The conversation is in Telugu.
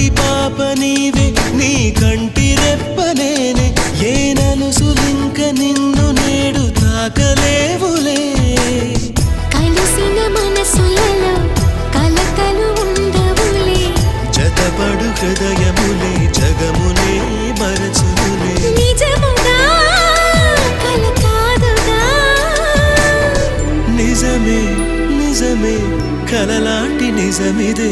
ప్రతి పాప నీవే నీ కంటి రెప్పలేనే. ఏ నలుసులింక నిన్ను నేడు తాకలేవులే. నిజమే నిజమే కలలాంటి నిజమిదే.